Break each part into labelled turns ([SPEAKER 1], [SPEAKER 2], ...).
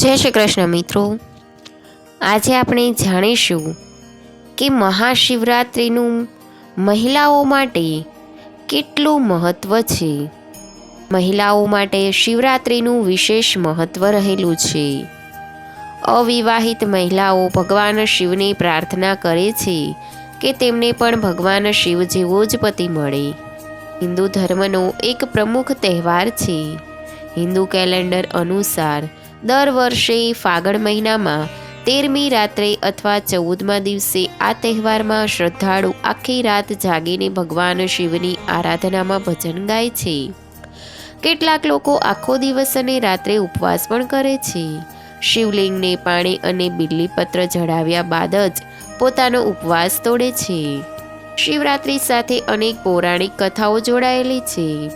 [SPEAKER 1] જય શ્રી કૃષ્ણ મિત્રો. આજે આપણે જાણીશું કે મહાશિવરાત્રિનું મહિલાઓ માટે કેટલું મહત્ત્વ છે. મહિલાઓ માટે શિવરાત્રિનું વિશેષ મહત્ત્વ રહેલું છે. અવિવાહિત મહિલાઓ ભગવાન શિવને પ્રાર્થના કરે છે કે તેમને પણ ભગવાન શિવ જેવો જ પતિ મળે. હિન્દુ ધર્મનો એક પ્રમુખ તહેવાર છે. હિન્દુ કેલેન્ડર અનુસાર દર વર્ષે ફાગણ મહિનામાં તેરમી રાત્રે અથવા ચૌદમા દિવસે આ તહેવારમાં શ્રદ્ધાળુ આખી રાત જાગીને ભગવાન શિવની આરાધનામાં ભજન ગાય છે. કેટલાક લોકો આખો દિવસ અને રાત્રે ઉપવાસ પણ કરે છે. શિવલિંગને પાણી અને બિલ્લીપત્ર ચઢાવ્યા બાદ જ પોતાનો ઉપવાસ તોડે છે. શિવરાત્રિ સાથે અનેક પૌરાણિક કથાઓ જોડાયેલી છે.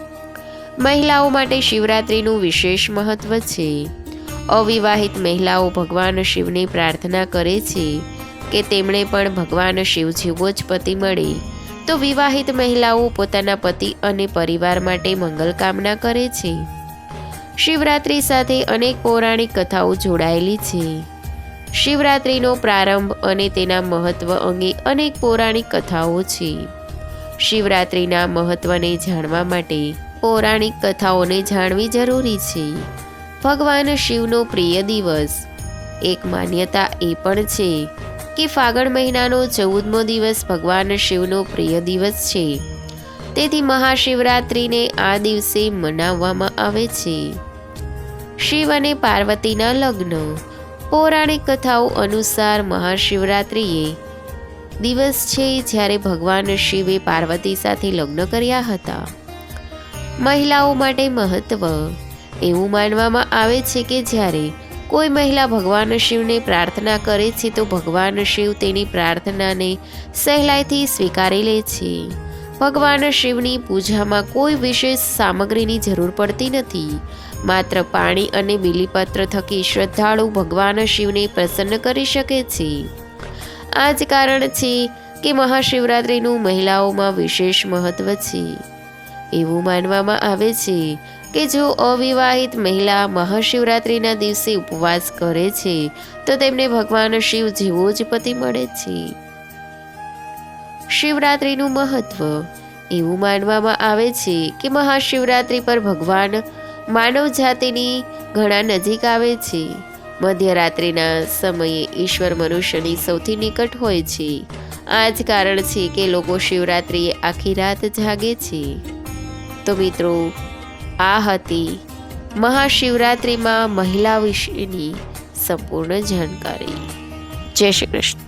[SPEAKER 1] મહિલાઓ માટે શિવરાત્રિનું વિશેષ મહત્વ છે. અવિવાહિત મહિલાઓ ભગવાન શિવની પ્રાર્થના કરે છે કે તેમણે પણ ભગવાન શિવ જેવો જ પતિ મળે. તો વિવાહિત મહિલાઓ પોતાના પતિ અને પરિવાર માટે મંગલ કામના કરે છે. શિવરાત્રિ સાથે અનેક પૌરાણિક કથાઓ જોડાયેલી છે. શિવરાત્રિનો પ્રારંભ અને તેના મહત્વ અંગે અનેક પૌરાણિક કથાઓ છે. શિવરાત્રિના મહત્વને જાણવા માટે પૌરાણિક કથાઓને જાણવી જરૂરી છે. ભગવાન શિવનો પ્રિય દિવસ. એક માન્યતા એ પણ છે કે ફાગણ મહિનાનો ચૌદમો દિવસ ભગવાન શિવનો પ્રિય દિવસ છે. તેથી મહાશિવરાત્રિને આ દિવસે મનાવવામાં આવે છે. શિવ અને પાર્વતીના લગ્ન. પૌરાણિક કથાઓ અનુસાર મહાશિવરાત્રિએ દિવસ છે જ્યારે ભગવાન શિવે પાર્વતી સાથે લગ્ન કર્યા હતા. મહિલાઓ માટે મહત્વ. એવું માનવામાં આવે છે કે જ્યારે કોઈ મહિલા ભગવાન શિવને પ્રાર્થના કરે છે, તો ભગવાન શિવ તેની પ્રાર્થનાને સહેલાઈથી સ્વીકારી લે છે. ભગવાન શિવની પૂજામાં કોઈ વિશેષ સામગ્રીની જરૂર પડતી નથી. માત્ર પાણી અને બિલીપત્ર થકી શ્રદ્ધાળુ ભગવાન શિવને પ્રસન્ન કરી શકે છે. આ જ કારણ છે કે મહાશિવરાત્રિનું મહિલાઓમાં વિશેષ મહત્વ છે. એવું માનવામાં આવે છે કે જો અવિવાહિત મહિલા મહાશિવરાત્રિના દિવસે ઉપવાસ કરે છે, તો તેમને ભગવાન શિવ જેવો જ પતિ મળે છે. શિવરાત્રિનું મહત્વ એવું માનવામાં આવે છે કે મહાશિવરાત્રિ પર ભગવાન માનવ જાતિની ઘણા નજીક આવે છે. મધ્યરાત્રિના સમયે ઈશ્વર મનુષ્યની સૌથી નિકટ હોય છે. આ જ કારણ છે કે લોકો શિવરાત્રિએ આખી રાત જાગે છે. તો મિત્રો આ હતી મહાશિવરાત્રિમાં મહિલા વિશેની સંપૂર્ણ જાણકારી. જય શ્રી કૃષ્ણ.